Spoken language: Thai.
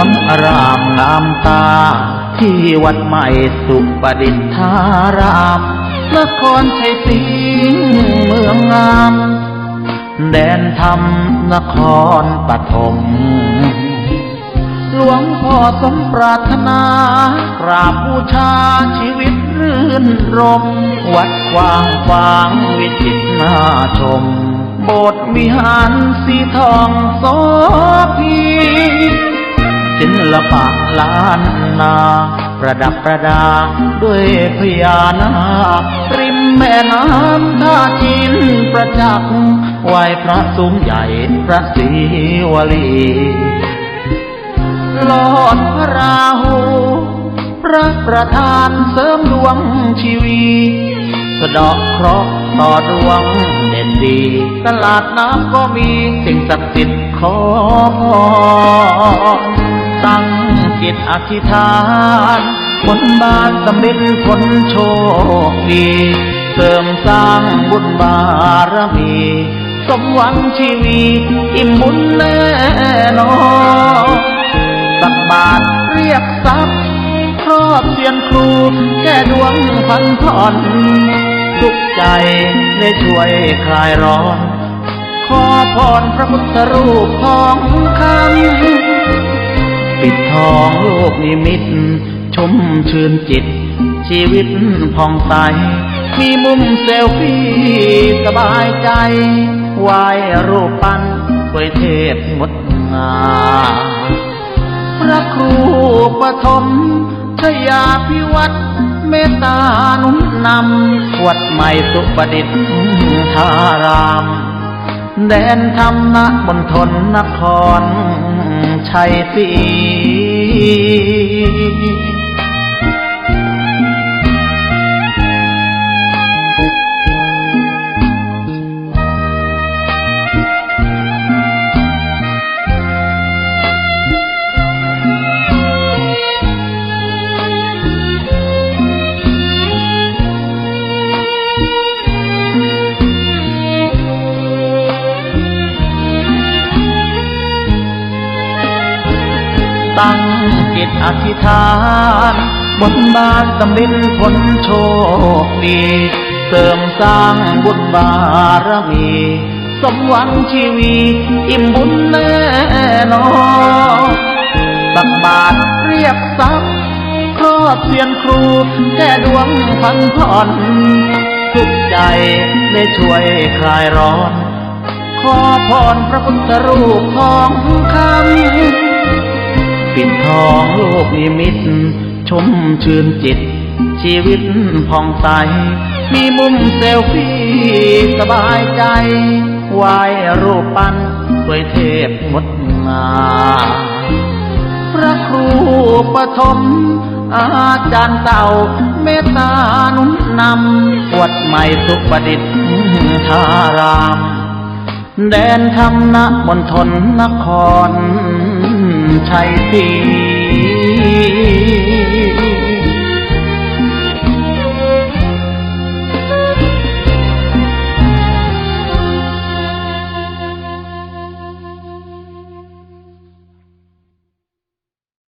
องอารามงามตา ที่วัดใหม่สุประดิษฐารามนครชัยศรีเมืองงาม แดนธรรมนครปฐมหลวงพ่อสมปรารถนา กราบบูชาชีวิตรื่นรม วัดกว้างขวางวิจิตรน่าชม โบสถ์วิหารสีทองโสภี ศิลปะล้านนา ประดับประดาด้วยพญานาคริมแม่น้ำท่าจีนประจักษ์ไหวพระสูงใหญ่พระศรีวลีหลอดพระราหูพระประธานเสริมดวงชีวีสะดอกเคราะห์ต่อดวงเด่นดี ตลาดน้ำก็มีสิ่งศักดิ์สิทธิ์ขอพร จิตอธิษฐานบนบานสำเร็จผลโชคดี เสริมสร้างบุญบารมี สมหวังชีวีอิ่มบุญแน่นอนตักบาทเรียกทรัพย์ครอบเสียนครู แก้ดวงพันผ่อนทุกใจได้ช่วยคลายร้อน ขอพรพระพุทธรูปของคำ ปิดทองโลกนิมิต ชมชื่นจิต ชีวิตผ่องใส มีมุมเซลฟี่สบายใจไหวรูปปั้นกวยเทพงดงามพระครูปฐมชยาพิวัตรเมตตานุนนำวัดใหม่สุประดิษฐ์ทาราม แดนธรรมนะบนทนนคร ชัยศรี ตั้งจิตอธิษฐานบนบานสำลินผลโชคดีเสริมสร้างบุญบารมี สมหวังชีวีอิ่มบุญแน่นอนตักบาทเรียกทรัพย์ครอบเสียนครูแก้ดวงพันผ่อนทุกใจได้ช่วยคลายร้อน ขอพรพระพุทธรูปของคำ ปิดทองโลกนิมิตชมชื่นจิต ชีวิตผ่องใส มีมุมเซลฟี่สบายใจไหวรูปปั้นสวยเทพงดงามพระครูปฐมอาจารย์เต่า เมตตานุนนำวัดใหม่สุประดิษฐ์ทาราม แดนธรรมนะมณฑลนคร ชัยศรี